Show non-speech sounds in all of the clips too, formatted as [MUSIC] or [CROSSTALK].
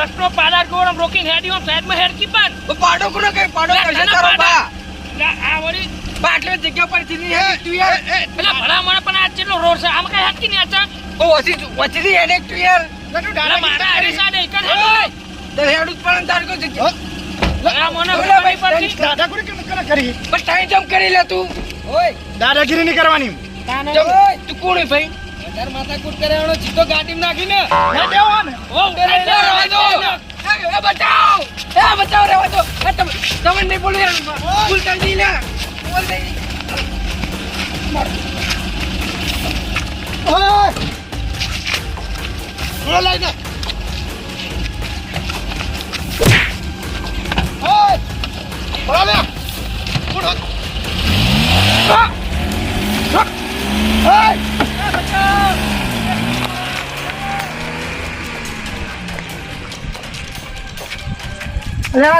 રસ્તો પાડા આમ રોકીને હેડી આમ સાઈડમાં હેડકી પાડ તો પાડો કોનો કઈ પાડો કરશે તારો બા. આ વળી બા જગ્યા પરથી તું યાર. પેલા ભલા મને પણ આ કેટલો રોડ છે? આમ કઈ હટકી નહીં આચા ઓ વસી વચી હેડે તું યાર. નટુ પેલા મારા હારી સાડે જ હેડ. તો હેડું પણ તાર કો જગ્યા. દાદાગીરી કેમ કરે કરી? બસ ટાઈમ જમ કરી લે તું. ઓય. દાદાગીરી નહીં કરવાની. તું કોણ ભાઈ? તાર માથા કૂટ કરે એનો સીધો ગાડીમાં નાખીને. ના દેવો ને ઓ, અરે રહેવા દો એ બચાવ. એ બચાવ. રહેવા દો. એ તમે તમે નહીં બોલો ભૂલ કરી દી લે બોલ દે ઓય થોડો લઈ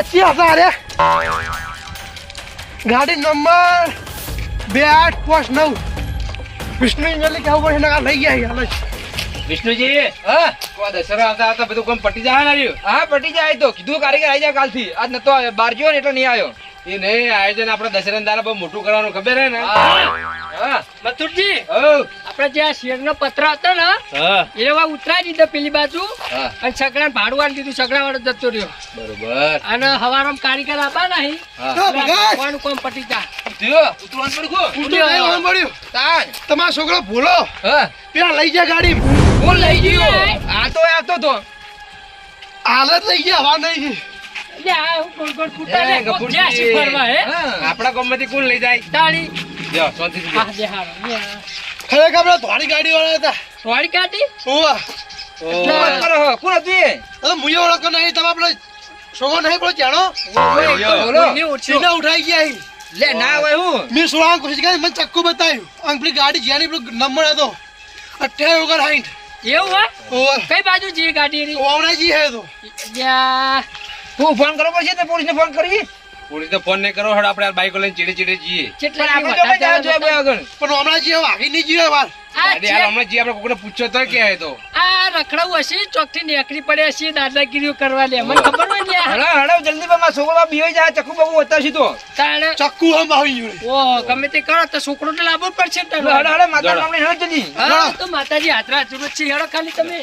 અરે હતા અરે ગાડી નંબર બે આઠ પાંચ નવ. વિષ્ણુ ઇન્જલી કેવું પડે એના લઈ ગયા હાલ વિષ્ણુજી હા? કો આવતા આવતા બધું કામ પટી જાય ને રહ્યું? હા પટી જાય તો. કીધું કારીગર આવી જાય કાલથી. આજ નતો આવ્યો બાર ગયો ને એટલે નહીં આવ્યો. એ નહીં આયોજન આપણે દશેરા દાડા બહુ મોટું કરવાનું ખબર હે ને? હા. મથુરજી હઉ. જે આ પત્ર હતો ને એ એવા ઉતરાઈ દીધો પેલી બાજુ અને સગડા ભાડું આલી દીધું સગડા વાળો જતો રહ્યો. બરોબર. અને હવારમાં કારીગર આપા નહીં. હા. હા! કોણ કોમ પટી જા તમારો છોકરો ભૂલો. પેલા લઈ ગયા ગાડી. કોણ લઈ ગયો. આ તો આવતો તો હાલત લઈ ગયા હવા નહીં. હું. જ્યાં. હે? હા. આપણા ગામમાંથી કોણ લઈ જાય? તાળી. જો હા આ. ખરેખર આપણે ધોળી ગાડી વાળા હતા વાળી કાઢી ઓવા. કોણ કરો હો? કોણ હતી? એ હવે મુએ ઓળખો નહીં તમે આપણે છોકરો નહીં જાણો તો બોલો. સીધા ઉઠાઈ ગયા અહીં. લે ના હોય હું. મેં સોળા કોશિશ કરી મને ચક્કુ બતાવ્યું. પેલી ગાડી જ્યાં પેલો નંબર હતો અઠ્યાવીસ હાઈઠ એવું હે કઈ બાજુ જઈએ ગાડી રી ઓવણાજી હે તો. જ્યાં તું ફોન કરો પછી તો પોલીસને ફોન કરી પોલીસ ફોન નહીં કરો હડ આપણે આ બાઈકો લઈને ચીડે ચીડે જઈએ. પણ આપણે તો કઈ જવા જોઈએ આગળ. પણ હમણાંજી હવે આગળ નહીં જીવે વાર આ ગાડી હાલ છે- હમણાં જઈએ આપણે કોકને પૂછ્યો તો કે તો. આ રખડાવું હશે ચોકથી નેકરી પડ્યા છે દાદાગીરીઓ કરવા લે મને ખબર હોય ને આ. હળો હળો જલ્દી માં છોકરો બીવાઈ જાય ચક્કુ બાબુ હતા તો. તાણે. ચક્કુ હમ આવી જોડે ઓ ગમે તે કરો તો છોકરો તો લાવવો પડશે હળો હળો માતા નામની હળો. જલ્દી. તો માતાજી હાથરા જરૂર છે. હેડો ખાલી તમે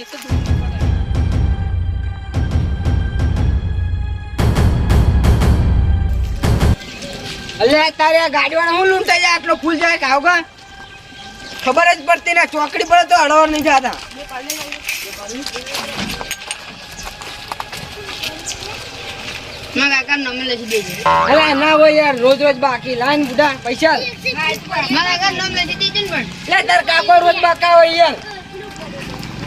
અલ્યા તારે આ ગાડીવાળા હું લૂંટાઈ જાય? આટલો ફૂલ જાય કાવ કા ખબર જ પડતી ના ચોકડી પડે તો હળવા નહીં જાતા. મારા કાકા નામ લખી દેજે અલ્યા ના હોય યાર રોજ રોજ બાકી. લાઈન બુઢા પૈસા. મારા કાકા નામ લખી દેજે ને પણ. તાર કાકો રોજ બાકા હોય યાર.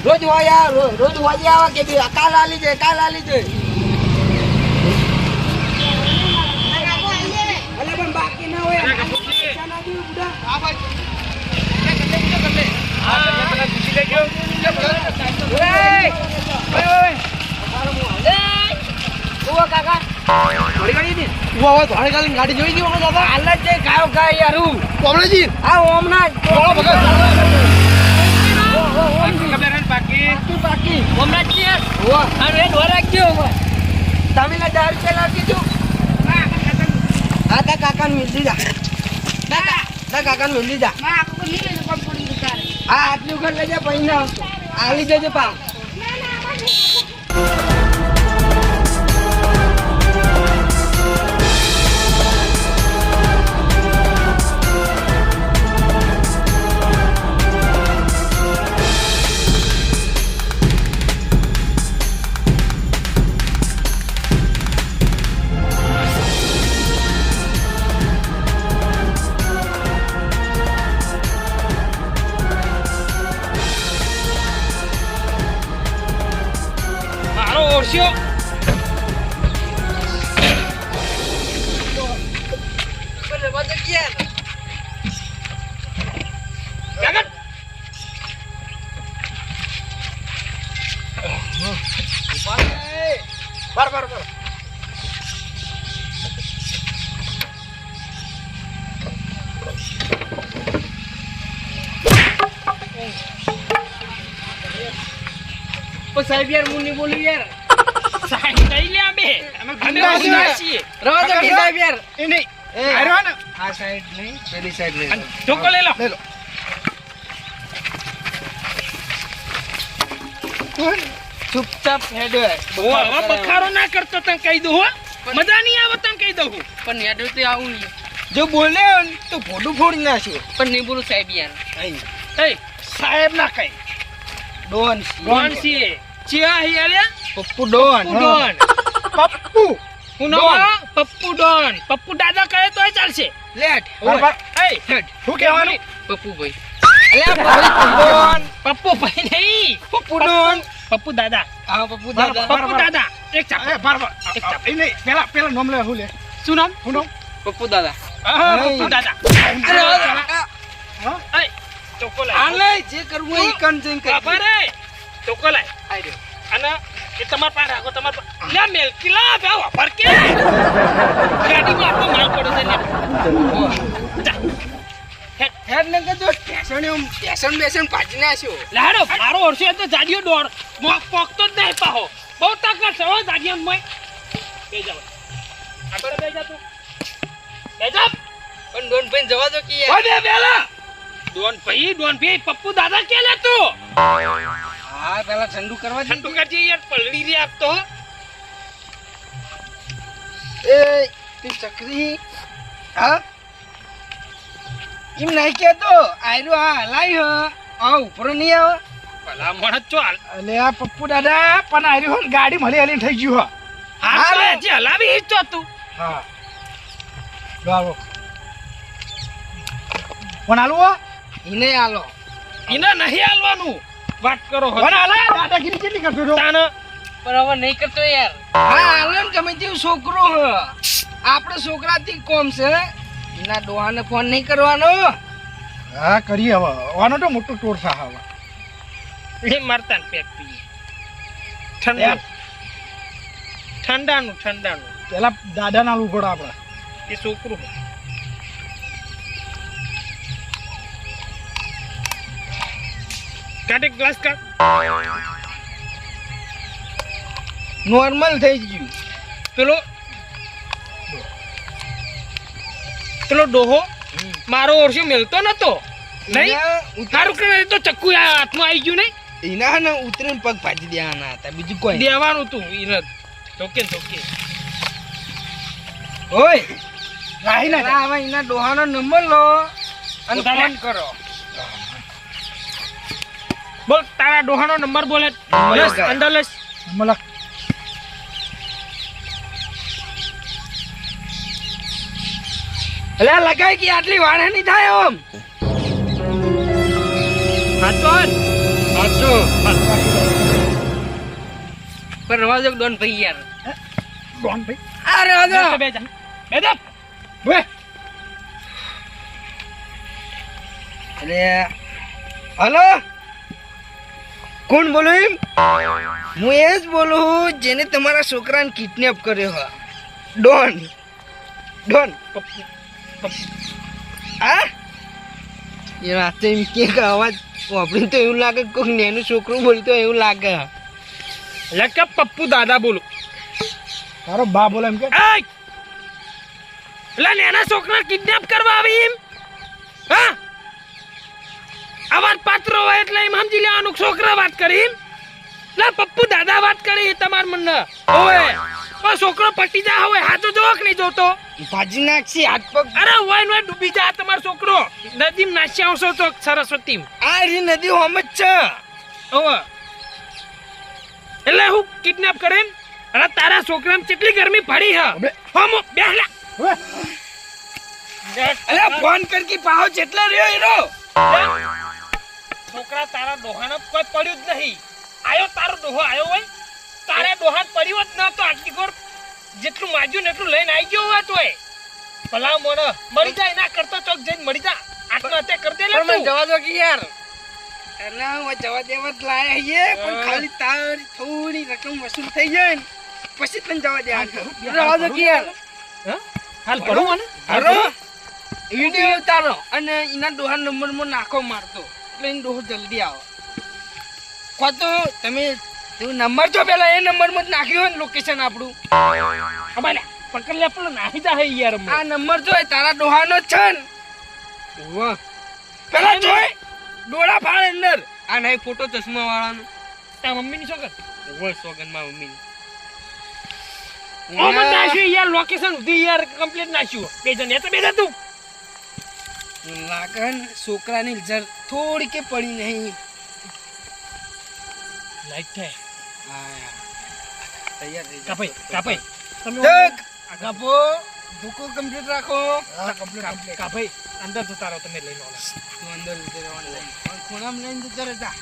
રોજ હોય યાર રોજ હોય આવે કે બી કાલ આલી જાય કાલ આલી જાય અલ્યા પણ બાકી ના હોય પૈસા ના દે બુઢા ઓય! ઓય, ઓય! ઊભો કાકા થોડી ઉવા ઉવા ગાડી જોઈ ગઈ વખત દાદા. હાલ જ ગાયો ગાય યાર. હું કોમળાજી બોલો ભગત. હે ને બાકી બાકી બાકી જ યાર હોવા. આ રેડ વાર તમે ને દાર ચલા દીધું હા તા કાકા ને મિલ દીધા તા તા કાકા ને મિલ જા આખું નહીં લેજો કોણ પડી હા આટલી વખત લઈ જા પૈસા. આલી જજો પા મારો પેલી સાઈડ લઈ લો. ચોકો લઈ લો. લઈ લો. ચૂપચાપ હેડ. ઓ, હવે બખારો ના કરતો તને કહી દઉં હો. મજા નહીં આવે તને કહી દઉં પણ હેડ તો આવું નહીં. જો બોલે તો તો ફોડ ફોડી છે પણ નહીં બોલું સાહેબ યાર. એ સાહેબ ના કઈ. ડોન ડોન સી ચિયા હી આલે પપ્પુ ડોન ડોન. પપ્પુ. નામ પપ્પુ ડોન. પપ્પુ દાદા કહે તોય ચાલશે. લેટ. બરાબર. એ શું કહેવાનું? પપ્પુ ભાઈ. અલ્યા [LAUGHS] પપ્પુ ભાઈ નહીં. પપ્પુ ડોન. પપ્પુ દાદા. હા પપ્પુ દાદા. પપ્પુ દાદા. એક ચાપ. એ બરાબર. એક ચાપ. એ નહીં. પેલા પેલા નામ લે હું લે. શું નામ? હું નામ? પપ્પુ દાદા. હા, પપ્પુ દાદા. હા એ ચોકો આ લાય લઈ જે કરવું એ કન જઈને કર. ચોકો લાય આઈ રહ્યો. અને એ તમાર પાસે રાખો તમાર પાસે લે મેલકી લા બે વાપર કે. ગાડીમાં આપણો માલ પડ્યો છે ડોન ભાઈ ડોન ભાઈ પપ્પુ દાદા કે લે તું? હા પેલા ઠંડુ કરવા ઠંડુ કરજે યાર પલડી રે આપતો હો. એ તું ચકરી હા? એમ નહીં કેતો આયરો આ હલાઈ હ. આ ઉપર નહીં આવે. ભલા મોણસ ચો અલે આ પપ્પુ દાદા પણ હોય ને ગાડી મળી હલી થઈ ગયું હા. હા હા, તો. હજી હલાવી ઈચ્છો તું. હા. ગાવો પણ આલો હો? એને આલો. એને નહીં હાલવાનું વાત કરો દાદાગીરી કેટલી કરતો છો પણ હવે નહીં કરતો યાર. હા હાલો ને ગમે તેવું છોકરો હ. આપણે છોકરાથી કોમ છે. એના ડોહાને ફોન નહીં કરવાનો. હા કરીએ હવે. આનો તો મોટો ટોર સા હવે. એ મારતા પેક પીએ. ઠંડા. ઠંડાનું ઠંડાનું. પેલા દાદા ના લુગડો આપડે એ છોકરું કાઢ ક્લાસ કર નોર્મલ થઈ ગયું. પેલો પેલો ડોહો મારો ઓરસો મેલતો નતો. નહીં? એના સારું કે તો ચક્કુ આ હાથમાં આવી ગયું નહીં? એના ને ઉતરીને પગ ભાજી દેવાના હતા. બીજું કોઈ. દેવાનું તું ઈને ધોકે ધોકે ઓય! રાહી ના હવે એના ડોહાનો નંબર લો અને ફોન કરો. બોલ તારા ડોહાનો નંબર બોલે. લસ અંદર લસ. મલક અલે લગાય કે આટલી વાળે નહીં થાય ઓમ હાચો. હન સાચો પણ રવા દો ડોન ભાઈ યાર? ડોન ભાઈ. આ આજો દો બે જા બે જા બે અરે હલો? કોણ બોલો એમ? હું એ જ બોલું જેને તમારા છોકરાને કિડનેપ કર્યો હા. ડોન. ડોન. પપ્પુ હા? એ રાતે એમ કે અવાજ વાપરી તો એવું લાગે કે કોઈક નેનું છોકરું બોલ્યું તો એવું લાગે એટલે કે પપ્પુ દાદા બોલું. તારો બા બોલે એમ કે! એટલે નેના છોકરા કિડનેપ કરવા આવી એમ? હા? આવા પાત્રો હોય એટલે એમ સમજી લેવાનું છોકરા વાત કરી. લે પપ્પુ દાદા વાત કરી તમાર મન ઓય ઓ છોકરો પટી જા હોય હાથો જોક નહીં જોતો? ભાજી નાખશી હાથ પગ. અરે હોય ને ડૂબી જા તમારો છોકરો. નદીમ નાસી આવશો તો સરસ્વતી આ રી નદી હોમ જ છે. ઓવે. એટલે હું કિડનેપ કરે અરે તારા છોકરામાં કેટલી ગરમી પડી હે. હમ બેહલા. અલે ફોન કર કે પાહો જેટલા રહ્યો હીરો છોકરા તારા ડોહાનો કોઈ પડ્યું જ નહીં. આયો તારો ડોહો આયો હોય. તારે ડોહા પડ્યો જ ન તો આટલી ગોર જેટલું માજ્યું ને એટલું લઈને આવી ગયો હોય. તોય ભલા મોડો મરી જાય ના કરતો ચોક જઈને મરી જા. આત્મહત્યા કરી દે લે તું. જવા દો કે યાર. એટલે હું જવા દેવા જ લાયા છીએ પણ ખાલી તારી થોડી રકમ વસૂલ થઈ જાય ને પછી તને જવા દે જવા દો કે યાર. હાલ ભરો મને. હાલો વીડિયો ઉતારો અને એના ડોહા નંબરમાં નાખો મારતો. એનો ડોહો જલ્દી આવો. કો તો તમે નંબર જો પેલા એ નંબરમાં જ નાખ્યો હોય ને લોકેશન આપણું. અમારે પકડ લે પણ નાખી જા યાર આ નંબર જોય તારા ડોહાનો જ છે ને. વાહ. પેલા જોય ડોળા ફાળ અંદર. આ નહીં ફોટો ચશ્મા વાળાનો તાર મમ્મીની છોકર ઓય સોગનમાં મમ્મી ઓ મને નાખ્યું યાર લોકેશન સુધી યાર કમ્પ્લીટ નાખ્યું. બે જણ એ તો બે તું લાગન છોકરાની જર થોડી કે પડી નહીં. લાઈટ થાય આયા. તૈયાર થઈ કાપાઈ કાપાઈ તમે કાપો. ભૂકો કમ્પ્લીટ રાખો. કા- કાપાઈ અંદર જતા રહો તમે લઈને આવો. તું અંદર ઉતરી રહેવાનું ખૂણામાં લઈને જતો રહે જા.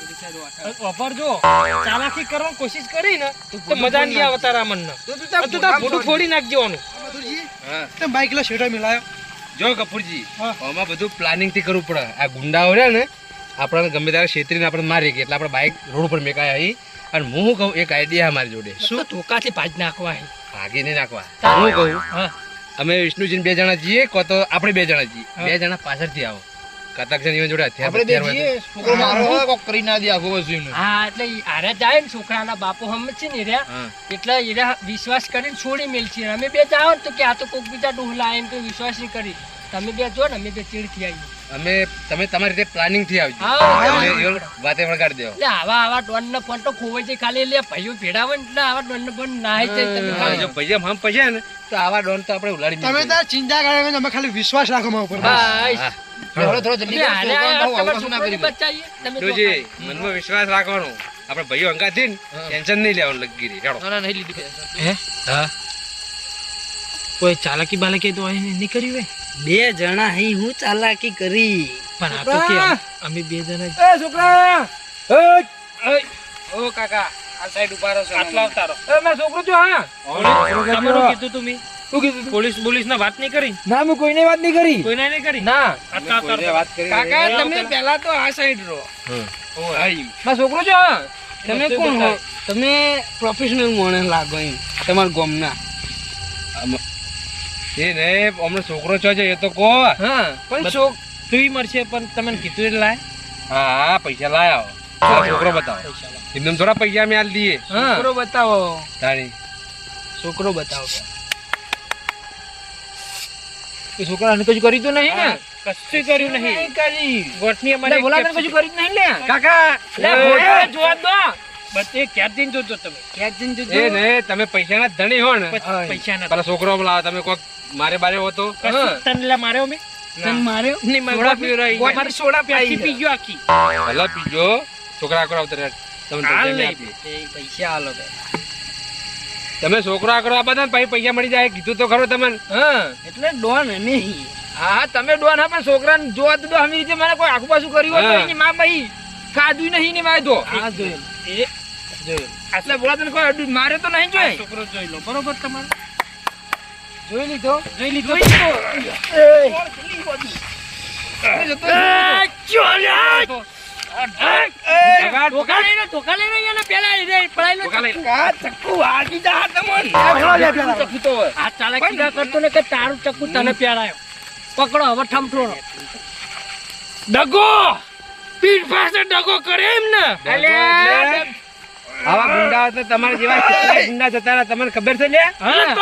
પેલી side વાટા. ઓફર જો. ચાલાકી કરવાની કોશિશ કરી ને તો મજા નહીં આવે તારા મનને તો તું ફોડી નાખ જવાનું મથુરજી હા તે બાઈક લો શેઠો મિલાયો. જો કપૂરજી. આમાં બધું પ્લાનિંગથી કરવું પડે. આ ગુંડાઓ રહ્યા ને આપણને ગમે ત્યારે છેતરીને આપણે મારી ગયા એટલે આપણે બાઇક રોડ ઉપર મેકાય આવી. અને હું શું કહું એક આઈડિયા મારી જોડે. શું ધોકાથી ભાજ નાખવા ભાગી નહીં નાખવા. હું કહું અમે વિષ્ણુજી બે જણા જઈએ કો તો આપણે બે જણા જઈએ બે જણા પાછળથી આવો. કતક છે જોડે આપણે બે જઈએ છોકરો મારો હોય કોક કરી ના દે આખો વસ્તુ હા એટલે ઈ હારે જાય ને છોકરાના બાપો હમ છે ને રે. એટલે એરા વિશ્વાસ કરીને છોડી મેલ છે અમે બે જાઓ ને તો કે આ તો કોક બીજા ડોહલા એમ તો વિશ્વાસ નહીં કરી. તમે બે જો ને અમે બે ચીડથી આવીએ. અમે તમે તમારી રીતે પ્લાનિંગથી આવજો. વાતે વળગાડી દેવો. એટલે આવા આવા ડોન નો ફોન તો ખોવાઈ છે ખાલી. લે ભાઈઓ ભેડાવે એટલે આવા ડોન ના ફોન ના છે તમે જો પૈસા હમ પછી ને તો આવા ડોન તો આપણે ઉલાડી તમે તાર ચિંતા કરે અમે ખાલી વિશ્વાસ રાખો મારા ઉપર. બસ. થોડો થોડો જલ્દી. તમે મનમાં વિશ્વાસ રાખવાનો. આપણે ભાઈઓ હંગા થી ટેન્શન નહીં લેવાનું લગી રહી. હેડો. ના નહીં લીધી હે? હા. કોઈ ચાલાકી બાલકી તો નહીં કર્યું હોય? બે જણા અહીં હું ચાલાકી કરી. પણ આ તો કે અમે બે જણા એ છોકરા! ઓ કાકા આ સાઈડ ઊભા રહો આટલા અવતારો. એ મારો છોકરો જો હા. તમારું કીધું તું મી? શું કીધું પોલીસ પોલીસ ના વાત નહીં કરી? ના મેં કોઈને વાત નહીં કરી. કોઈને નહીં કરી? ના. આટલા અવતારો. વાત કરી કાકા તમે પહેલા તો આ સાઈડ રહો. આઈ. મારો છોકરો છો હા. તમે કોણ હો? તમે પ્રોફેશનલ મોણે લાગો એમ તમારા ગામના. એ ને અમને છોકરો છો છે એ તો કહો. હા પણ છોક તું મળશે પણ તમે કીધું એટલે લાય. હા હા પૈસા લાય આવો. છોકરો બતાવો. એમને થોડા પૈસા મેં આલ દઈએ. છોકરો બતાવો. તારી. છોકરો બતાવો. એ છોકરાને કશું કર્યું તો નહીં ને? કશું કર્યું નહીં. નહીં કરી. ગોઠની અમારે અમારી બોલા તને કશું કર્યું નહીં લે. કાકા લે ફોટો જોવા દો. બધે ક્યાં જોજો તમે. ક્યાં જોજો? એ ને તમે પૈસા ના ધણી હો ને. પછી પૈસા પેલા છોકરો લાવો તમે કોક મારે બારે હો તો? કશું તને લે માર્યો મેં તને માર્યો નહીં મારે સોડા પીવડાવી. ગોઠની સોડા પ્યાસી પ્યાસી પી ગયો આખી. ભલા પીજો છોકરા આકરો આવતા તમને પૈસા આલો બે તમે છોકરો આકરો આપા હતા ને પછી પૈસા મળી જાય. કીધું તો ખરો તમને. હા. એટલે ડોન નહીં હા તમે ડોન હા પણ છોકરાને જોવા તો દો. આવી રીતે મને કોઈ આખું પાછું કર્યું હોય. એની માં ભાઈ કાદું નહીં ને મારે તો. હા જોયું. એ જોયું. એટલે બોલા તને કોઈ મારે તો નહીં જોઈએ છોકરો જોઈ લો. બરોબર તમારે? જોઈ લીધો? જોઈ લીધો. તારું ચક્કુ તને પ્યારાયો પકડો હવે ઠમઠોડો. ડગો! પીઠ પાસે ડગો કરે એમ ને. આવા ગુંડા તો તમારા જેવા કેટલાય ગુંડા જતા રહ્યા તમને ખબર છે લે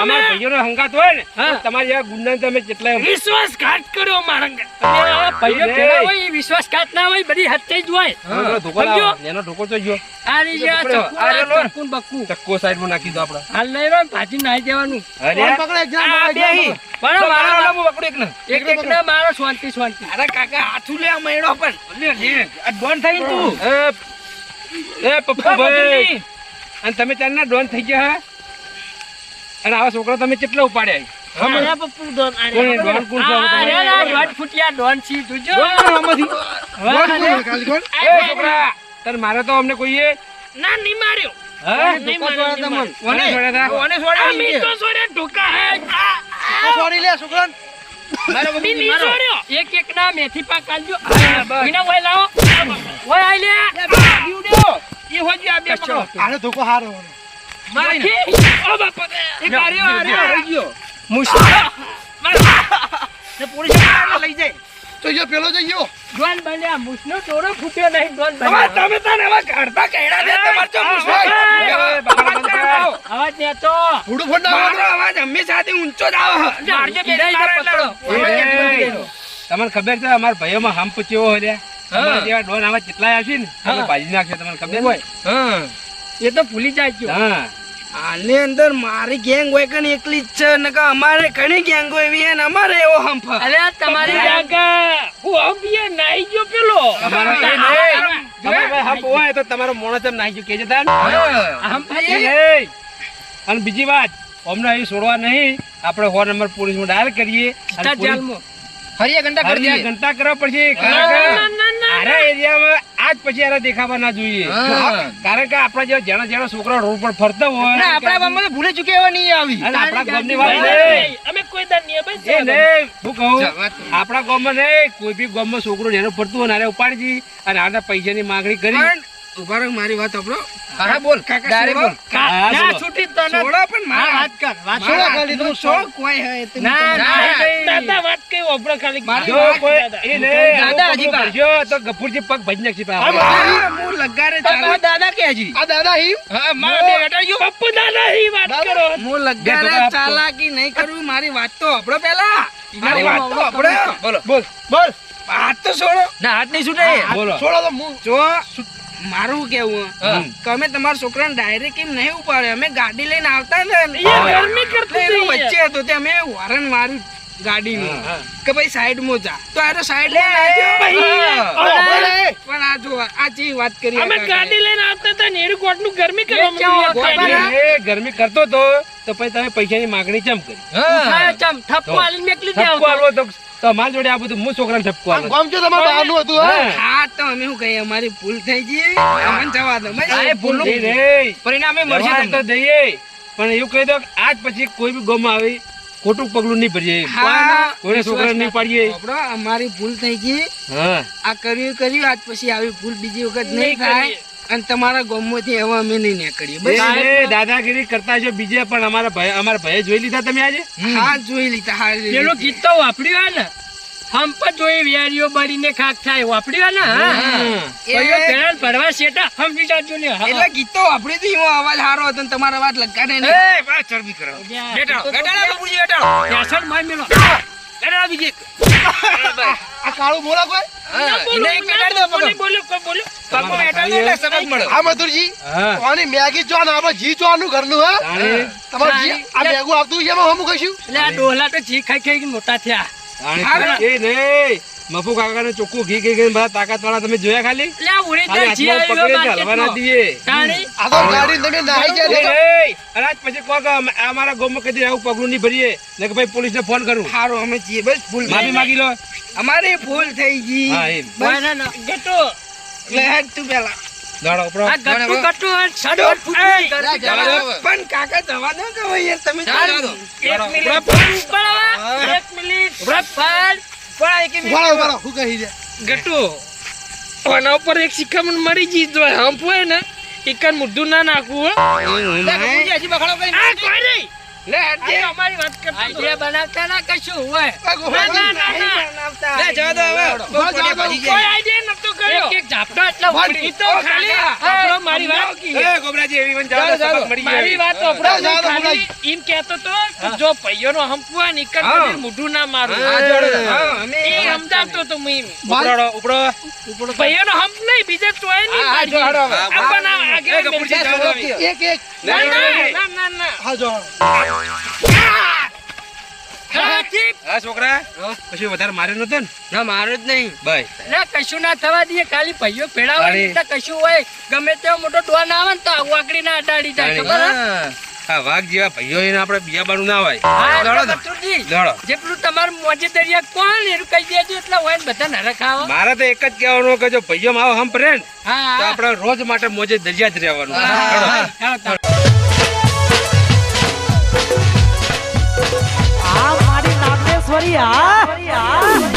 અમારા ભાઈઓ નો હંગાત હોય ને તમારા જેવા ગુંડા તમે કેટલાય વિશ્વાસઘાત કર્યો મારા ભાઈઓ કેવા હોય વિશ્વાસઘાત ના હોય બધી હત્યા જ હોય. ધોકો એનો ઢોકો તો ગયો આ રીતે ચક્કુ આ આ રહ્યો. ચક્કુ ને બક્કુ ચક્કો સાઈડમાં નાખી દો આપડે હાલ રહ્યો ભાજી દેવાનું. પકડો મારો મારો ઓલો હું પકડું એક એક ને મારો શાંતિ શાંતિ. અરે કાકા હાથું લે પણ ડોન થઈ તું. એ પપ્પુભાઈ અને તમે ત્યાંના ડોન થઈ ગયા હા? અને આવા છોકરા તમે કેટલા ઉપાડ્યા? પપ્પુ ડોન. ડોન કોણ છે? ફૂટિયા ડોન છી, જોજો. છોકરા તને મારે તો અમને કોઈએ ના, નહીં માર્યો. મેથી પાક. મીના લાવો. એ. એ હોજી આ બે પકડો. આને ધોકો હારો હોવાનો. ઓ બાપા રે. એક આર્યો, આર્યો, રહી ગયો. મુશ્કેલ. ને પોલીસે લઈ જાય. તો જો પેલો જઈ ગયો ડોન બન્યા મૂછનો દોરો ફૂટ્યો નહીં ડોન બન્યા તમે તને હવે કાઢતા કહેડા દે તમાર તો મૂછનો અવાજ ના આવો. અવાજ ને તો ફૂડું ફૂડ ના મારો અવાજ હંમેશાથી ઊંચો જ આવે મારજે બે પકડો તમને ખબર છે અમારા ભાઈઓમાં હમ પૂછ્યો હોય અમારા જેવા ડોન આવા કેટલાય આવશે ને તમે ભાજી નાખશે તમને ખબર હોય? હા. એ તો ભૂલી જાય હા. આની અંદર મારી ગેંગ હોય કે એકલી જ છે નકર અમારે ઘણી ગેંગો એવી છે ને અમારે એવો હંફ. અરે તમારી જાગા હું અબીએ નાઈ ગયો પેલો. તમારો એ નહીં. તમારો ભાઈ હોય તો તમારો મોણસ એમ નાખી કેજે તાન. આમ એ નહીં. અને બીજી વાત અમને અહીં છોડવા નહીં. આપણે સો નંબર પોલીસમાં ડાયલ કરીએ જેલમાં. ફરી ઘંટા કરી દઈએ ઘંટા કરવા પડશે. આરા એરિયામાં આજ પછી આરા દેખાવા ના જોઈએ. કારણ કે આપણા જેવા જેણા જેણા છોકરા રોડ પર ફરતા હોય. આપણા ગામમાં તો ભૂલે ચૂકે એવા નહીં આવી. આપણા ગામની વાત નહીં, અમે કોઈ દાડ નહીં, બસ એ નહીં, હું કહું આપણા ગામમાં નહીં કોઈ બી ગામમાં છોકરો જેનો ફરતું હોય ને આને ઉપાડી અને આના પૈસાની માંગણી કરી. ઊભા રહો મારી વાત સાંભળો. હા બોલ. કાકા બોલ. ના, છૂટી તો ના. છોડો પણ મારા વાત કર, વાત છોડો ખાલી તું શોખ કોઈ હે ના, ના, દાદા વાત કઈ વાપરો ખાલી. મારી જો વાત કોઈ એ નહીં, દાદા હજી પા- ભરશો તો ગફુરજી પગ ભજી નાખશે પા હું લગારે ચાલે. દાદા કે હજી? આ દાદા હી? હા મારા બે બેટા યુ પપ્પુ દાદા હી વાત કરો. હું લગારે ચાલાકી નહીં કરું મારી વાત તો આપણો પહેલા મારી વાત તો આપણો બોલ બોલો. બોલ. વાત તો છોડો. ના હાથ નહીં છૂટે. બોલો. છોડો તો હું જો મારું કેવું. કે અમે તમારા છોકરાને ડાયરેક્ટ એમ નહીં ઉપાડે અમે ગાડી લઈને આવતા ને. વચ્ચે હતો તે અમે હોરન મારી ગાડીનું. કે ભાઈ સાઈડમાં જા. તો આરો સાઈડ લે પણ આ જો આ ચી વાત કરી અમે ગાડી લઈને આવતા હતા ને કોટનું ગરમી કરવા? એ ગરમી કરતો તો તો પછી તમે પૈસાની માંગણી ચમ કરી? હા. ચમ, ઠપકો આલીને મેકલી દે ઠપકો આવતો. તો તો અમારી જોડે આ બધું હું છોકરાને ઠપકો આલું. ગામ છે તમારે બહારનું હતું હા? તો અમે શું કહીએ? અમારી ભૂલ થઈ ગઈ. અમને જવા દો. એ ભૂલનું- એ પરિણામે મળશે તો દઈએ. પણ એવું કહી દો આજ પછી કોઈ બી ગમ આવી ખોટું પગલું નહીં ભરીએ. કોઈને છોકરાને નહીં પાડીએ. અમારી ભૂલ થઈ ગઈ. આ કર્યું કર્યું આજ પછી આવી ભૂલ બીજી વખત નહીં થાય. અને તમારા ગામમાંથી હવે અમે નહીં નીકળીએ. એ દાદાગીરી કરતા છો બીજે પણ અમારા ભાઈ અમારા ભાઈ જોઈ લીધા તમે આજે? હા જોઈ લીધા હા પેલો ગીત તો વાપર્યું ને. હમ પર જોઈ વિયારીઓ બળીને ખાક થાય વાપર્યું ને હા હા. પેલા ભરવા શેટા સમજી જાજો ને એટલે ગીતો આપડી થી એવો અવાજ સારો હતો ને તમારા વાત લગાડે નહીં. એ બા ચરબી કરો. બેટાડો બેટાડો કપૂરજી બેટાડો. બેસણ માર મેલો. બેટાડો બીજી આ કાળું બોલા કોઈ? હા દો દો હા હા. મેગી ચોન આપણે જી ચોનનું ઘરનું હા? તમારે જી આ મેગું આવતું છે હમું કહીશું? એટલે આ ડોહલા તો જી ખાઈ ખાઈ મોટા થયા. તાણે કાકા નહીં. ચોખ્ખું ઘી ઘી ઘી બધા તાકાત વાળા તમે જોયા ખાલી? ના પછી અમારા ગામમાં કદી આવું પગલું નહીં ભરીએ. ને કે ભાઈ પોલીસને ફોન કરું. સારું અમે છીએ. બસ ફૂલ માફી માગી લો. અમારી ફૂલ થઈ ગઈ. ના, ના, ગટો. ગટુ. તું પેલા. દાડો ઉપરો આ ગટુ ગટુ અને સડોટ ફૂટી. પણ કાકા જવા દો કે ભાઈ યાર તમે. જવા દો. એક મિનિટ. ઉપર આવો. એક મિનિટ. ઉપર. ઉભાડો ઉભાડો શું કહી દે ગટુ આના ઉપર એક શિખામણ મરી જી જો હંપ હોય ને એક મુઢું ના નાખવું હો. આ કોઈ નહીં. લે તો અમારી વાત કરતો હતો. બનાવતા ના કશું હોય. ના, ના, ના, ના. લે જવા દો હવે. બહુ કોને ભાજી કોઈ જાય નતો કર્યો. એક ઝાપટો એટલે ઈ તો ખાલી. આપણો મારી વાત એ ગોબરાજી એવી મને જવા દો, જાઓ, સબક મારી ગયો. વાત આપણો જાઓ, જાઓ, ખાલી. એમ કહેતો તો જો પૈયો નો હોય ને ઈકન હા. કદી મોઢું ના મારવું. હા, જોડે હા અમે એ સમજાવતો તો હું એમ. ઉપરો ઉપરો પૈયોનો હંપ નહીં બીજે તોય નહીં જો હાડો. એક એક. ના, ના, ના, ના, ના. હા જો હા. છોકરા. પછી વધારે માર્યો નતો ને? ના મારો જ નહીં. ભાઈ ના, કશું ના થવા દઈએ. ખાલી ભાઈઓ ભેળા હોય. ને કશું ગમે તેવો મોટો ડોન આવે ને તો વાકડી ના અડાડી જાય ખબર આ વાઘ જેવા ભાઈઓ એને આપણે બિયાબાનું ના હોય. હા, દોડો એટલે તો. બચુજી, દોડો. જેટલું તમારું મોજે દરિયા કોણ એનું કહી દેજો એટલા હોય ને બધા નરક આવો મારે તો એક જ કહેવાનું કે જો ભાઈઓ મારો રહે ને તો આપણે રોજ માટે મોજે દરિયા જ રહેવાનું. મહેશ્વરી આ